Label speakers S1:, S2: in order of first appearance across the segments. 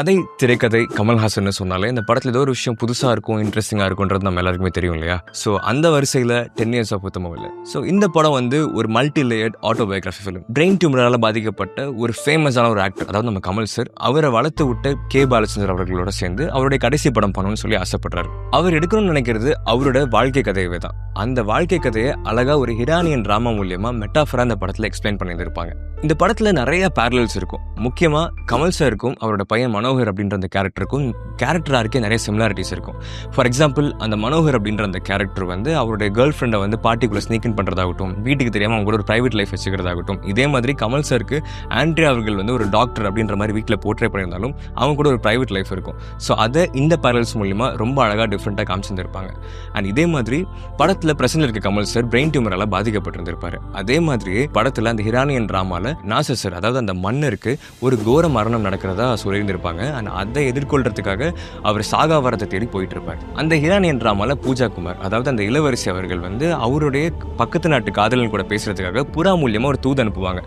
S1: கதை திரைக்கதை கமல்ஹாசன் சொன்னாலே இந்த படத்தில் ஏதோ ஒரு விஷயம் புதுசாக இருக்கும் இன்ட்ரெஸ்டிங்காக இருக்கும்ன்றது நம்ம எல்லாருக்குமே தெரியும் இல்லையா? ஸோ அந்த வரிசையில் டென் இயர்ஸ் ஆஃப் உத்தமம் இல்லை ஸோ இந்த படம் வந்து ஒரு multi layered autobiography film brain டியூமரால் பாதிக்கப்பட்ட ஒரு ஃபேமஸான ஒரு ஆக்டர் அதாவது நம்ம கமல் சார் அவரை வளர்த்து விட்ட கே பாலச்சந்தர் அவர்களோட சேர்ந்து அவருடைய கடைசி படம் பண்ணணும்னு சொல்லி ஆசைப்படுறாரு. அவர் எடுக்கணும்னு நினைக்கிறது அவரோட வாழ்க்கை கதையவே தான். அந்த வாழ்க்கை கதையை அழகா ஒரு ஹிரானியன் டிராமா மூலியமா மெட்டாஃபரா அந்த படத்தில் எக்ஸ்பிளைன் பண்ணியிருந்திருப்பாங்க. இந்த படத்தில் நிறைய பேரலல்ஸ் இருக்கும். முக்கியமாக கமல் சாருக்கும் அவரோட பையன் மனோகர் அப்படின்ற அந்த கேரக்டருக்கும் கேரக்டராருக்கே நிறைய சிமிலாரிட்டிஸ் இருக்கும். ஃபார் எக்ஸாம்பிள் அந்த மனோகர் அப்படின்ற அந்த கேரக்டர் வந்து அவருடைய கேர்ள் ஃப்ரெண்டை வந்து பார்ட்டிக்குள்ளே ஸ்னீக்கின் பண்ணுறதாகட்டும் வீட்டுக்கு தெரியாமல் அவங்க கூட ஒரு ப்ரைவேட் லைஃப் வச்சுக்கிறதாகட்டும் இதே மாதிரி கமல் சாருக்கு ஆண்ட்ரியா அவர்கள் வந்து ஒரு டாக்டர் அப்படின்ற மாதிரி வீட்டில் போர்ட்ரே பண்ணியிருந்தாலும் அவங்க கூட ஒரு ப்ரைவேட் லைஃப் இருக்கும். ஸோ அதை இந்த பேரல்ஸ் மூலிமா ரொம்ப அழகாக டிஃப்ரெண்ட்டாக காமிச்சிருந்திருப்பாங்க. அண்ட் இதே மாதிரி படத்தில் பிரசன்ல இருக்க கமல் சார் பிரெயின் டியூமரால் பாதிக்கப்பட்டிருந்திருப்பார். அதே மாதிரி படத்தில் அந்த ஹிரானியன் ட்ராமாவில் நாசர் சார் அதாவது அந்த மன்னருக்கு ஒரு கோர மரணம் நடக்கிறதா சொல்லியிருந்திருப்பாங்க. அண்ட் அதை எதிர்கொள்றதுக்காக அவர் சாகாவரத்தை தேடி போயிட்டு இருப்பார் அந்த ஹிரானியன் ட்ராமாவில் பூஜா குமார் அதாவது அந்த இளவரசி அவர்கள் வந்து அவருடைய பக்கத்து நாட்டு காதலன் கூட பேசுறதுக்காக புறா மூலியமாக ஒரு தூது அனுப்புவாங்க.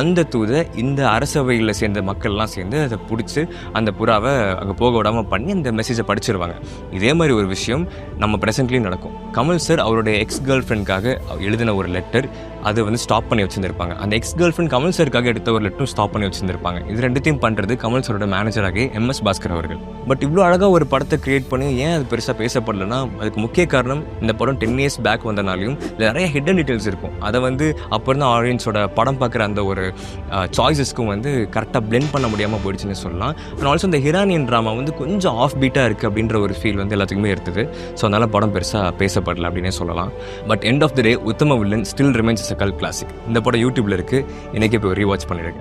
S1: அந்த தூதை இந்த அரசவையில் சேர்ந்த மக்கள்லாம் சேர்ந்து அதை பிடிச்சி அந்த புறாவை அங்கே போக விடாமல் பண்ணி அந்த மெசேஜை படிச்சிருவாங்க. இதே மாதிரி ஒரு விஷயம் நம்ம ப்ரெசென்ட்லேயும் நடக்கும். கமல் சார் அவருடைய எக்ஸ் கேர்ள் ஃப்ரெண்ட்காக எழுதின ஒரு லெட்டர் அதை வந்து ஸ்டாப் பண்ணி வச்சுருந்துருப்பாங்க. அந்த எக்ஸ் கேர்ள் ஃப்ரெண்ட் கமல் சாருக்காக எடுத்த ஒரு லெட்டரும் ஸ்டாப் பண்ணி வச்சுருந்துருப்பாங்க. இது ரெண்டுத்தையும் பண்ணுறது கமல் சாரோட மேனேஜராக எம் எஸ் பாஸ்கர் அவர்கள். பட் இவ்வளோ அழகாக ஒரு படத்தை கிரியேட் பண்ணி ஏன் அது பெருசாக பேசப்படலைன்னா அதுக்கு முக்கிய காரணம் இந்த படம் டென் இயர்ஸ் பேக் வந்தனாலையும் இதுல நிறைய ஹிடன் டீட்டெயில்ஸ் இருக்கும். அதை வந்து அப்போ இருந்த ஆடியன்ஸோட படம் பார்க்குற அந்த ஒரு சாய்ஸஸ்க்கும் வந்து கரெக்டாக பிளெண்ட் பண்ண முடியாமல் போயிடுச்சுன்னு சொல்லலாம். அண்ட் ஆல்சோ இந்த ஹிரானியன் ட்ராமா வந்து கொஞ்சம் ஆஃப் பீட்டாக இருக்குது அப்படின்ற ஒரு ஃபீல் வந்து எல்லாத்துக்குமே இருந்தது. ஸோ அதனால் படம் பெருசாக பேசப்படல அப்படின்னே சொல்லலாம். But end of the day Uttama Villain still remains அ கல் கிளாசிக் இந்த படம் யூடியூப்ல இருக்குது இன்றைக்கி இப்போ ரீவாச் பண்ணிடுங்க